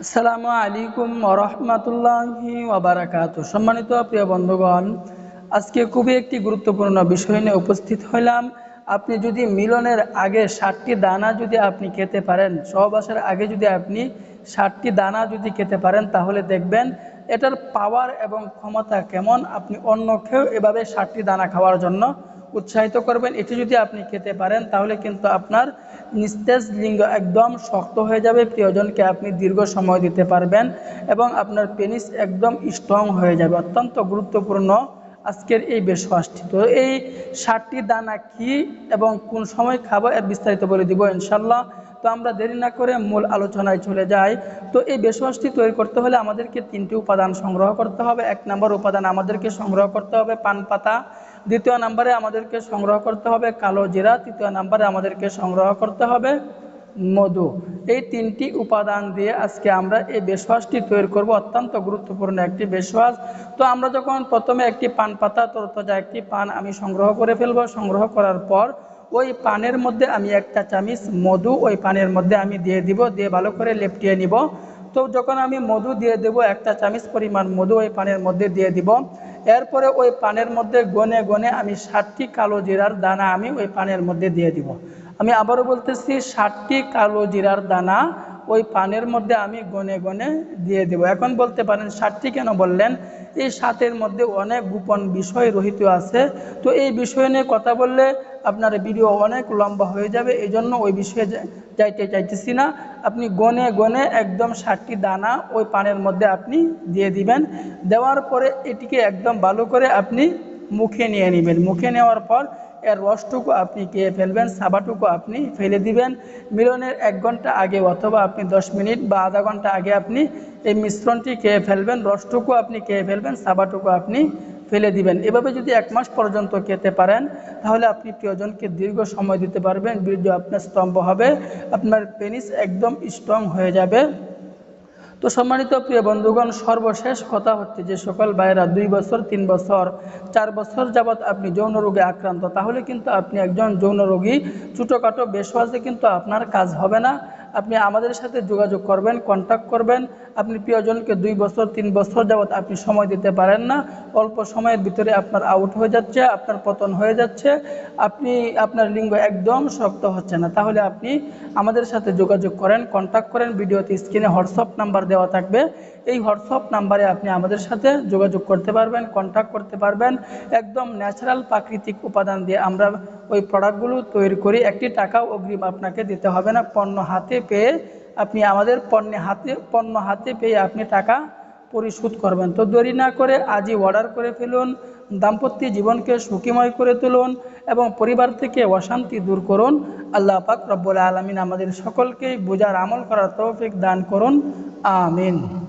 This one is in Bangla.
আসসালামু আলাইকুম ওরহমতুল্লাহি ওবারাকাত সম্মানিত প্রিয় বন্ধুগণ, আজকে খুবই একটি গুরুত্বপূর্ণ বিষয় নিয়ে উপস্থিত হইলাম। আপনি যদি মিলনের আগে ষাটটি দানা যদি আপনি খেতে পারেন, সহবাসের আগে যদি আপনি ষাটটি দানা যদি খেতে পারেন, তাহলে দেখবেন এটার পাওয়ার এবং ক্ষমতা কেমন। আপনি অন্য কেউ এভাবে ষাটটি দানা খাওয়ার জন্য উৎসাহিত করবেন। এটি যদি আপনি খেতে পারেন, তাহলে কিন্তু আপনার নিস্তেজ লিঙ্গ একদম শক্ত হয়ে যাবে, প্রিয়জনকে আপনি দীর্ঘ সময় দিতে পারবেন এবং আপনার পেনিস একদম স্ট্রং হয়ে যাবে। অত্যন্ত গুরুত্বপূর্ণ আজকের এই বেশওয়াসটি তো এই ষাটটি দানা কি এবং কোন সময় খাব, এর বিস্তারিত বলে দিব ইনশাল্লাহ তো আমরা দেরি না করে মূল আলোচনায় চলে যাই। তো এই বেশওয়াসটি তৈরি করতে হলে আমাদেরকে তিনটি উপাদান সংগ্রহ করতে হবে। এক নম্বর উপাদান আমাদেরকে সংগ্রহ করতে হবে পান পাতা। দ্বিতীয় নাম্বারে আমাদেরকে সংগ্রহ করতে হবে কালো জিরা, তৃতীয় নাম্বারে আমাদেরকে সংগ্রহ করতে হবে মধু। এই তিনটি উপাদান দিয়ে আজকে আমরা এই বেশওয়াসটি তৈরি করব, অত্যন্ত গুরুত্বপূর্ণ একটি বেশওয়াস তো আমরা যখন প্রথমে একটি পান পাতা, তরতাজা একটি পান আমি সংগ্রহ করে ফেলব, সংগ্রহ করার পর ওই পানের মধ্যে আমি একটা চামিচ মধু ওই পানের মধ্যে আমি দিয়ে দিব, দিয়ে ভালো করে লেপটিয়ে নিব। তো যখন আমি মধু দিয়ে দেব, একটা চামিচ পরিমাণ মধু ওই পানের মধ্যে দিয়ে দিব। এরপরে ওই পানের মধ্যে গনে গনে আমি ষাটটি কালো জিরার দানা আমি ওই পানের মধ্যে দিয়ে দিব। আমি আবারও বলতেছি, ষাটটি কালো জিরার দানা ওই পানের মধ্যে আমি গনে গনে দিয়ে দেব। এখন বলতে পারেন ষাটটি কেন বললেন? এই সাতের মধ্যে অনেক গোপন বিষয় রহিত আছে। তো এই বিষয় নিয়ে কথা বললে আপনার ভিডিও অনেক লম্বা হয়ে যাবে এই জন্য ওই বিষয়ে যাইতে চাইতেছি না। আপনি গনে গনে একদম ষাটটি দানা ওই পানের মধ্যে আপনি দিয়ে দিবেন। দেওয়ার পরে এটিকে একদম ভালো করে আপনি মুখে নিয়ে নেবেন। মুখে নেওয়ার পর এর রসটুকু আপনি খেয়ে ফেলবেন, সাবাটুকু আপনি ফেলে দিবেন। মিলনের এক ঘণ্টা আগে অথবা আপনি দশ মিনিট বা আধা ঘণ্টা আগে আপনি এই মিশ্রণটি খেয়ে ফেলবেন, রসটুকু আপনি খেয়ে ফেলবেন, সাবাটুকু আপনি ফেলে দিবেন। এভাবে যদি এক মাস পর্যন্ত খেতে পারেন, তাহলে আপনি প্রিয়জনকে দীর্ঘ সময় দিতে পারবেন, বীর্য আপনার স্তম্ভ হবে, আপনার পেনিস একদম স্ট্রং হয়ে যাবে। তো সম্মানিত প্রিয় বন্ধুগণ, সর্বশেষ কথা হচ্ছে যে, সকল ভাইয়েরা দুই বছর, তিন বছর, চার বছর যাবৎ আপনি যৌন রোগে আক্রান্ত, তাহলে কিন্তু আপনি একজন যৌন রোগী। ছোটোখাটো বেশ কিন্তু আপনার কাজ হবে না। আপনি আমাদের সাথে যোগাযোগ করবেন কন্ট্যাক্ট করবেন। আপনি প্রিয়জনকে দুই বছর, তিন বছর যাবৎ আপনি সময় দিতে পারেন না। অল্প সময়ের ভিতরে আপনার আউট হয়ে যাচ্ছে, আপনার পতন হয়ে যাচ্ছে। আপনি, আপনার লিঙ্গ একদম শক্ত হচ্ছে না। তাহলে আপনি আমাদের সাথে যোগাযোগ করেন কন্ট্যাক্ট করেন। ভিডিওতে স্ক্রিনে হোয়াটসঅ্যাপ নাম্বার দেওয়া থাকবে। এই হোয়াটসঅ্যাপ নাম্বারে আপনি আমাদের সাথে যোগাযোগ করতে পারবেন কন্ট্যাক্ট করতে পারবেন। একদম ন্যাচারাল প্রাকৃতিক উপাদান দিয়ে আমরা ওই প্রোডাক্টগুলো তৈরি করি। একটি টাকাও অগ্রিম আপনাকে দিতে হবে না। পণ্য হাতে পেয়ে আপনি আমাদের পণ্যে হাতে, পণ্য হাতে পেয়ে আপনি টাকা পরিশোধ করবেন। তো দেরি না করে আজই অর্ডার করে ফেলুন, দাম্পত্য জীবনকে সুখীময় করে তুলুন এবং পরিবার থেকে অশান্তি দূর করুন। আল্লাহ পাক রব্বুল আলমিন আমাদের সকলকেই বোঝার আমল করার তৌফিক দান করুন। আমিন।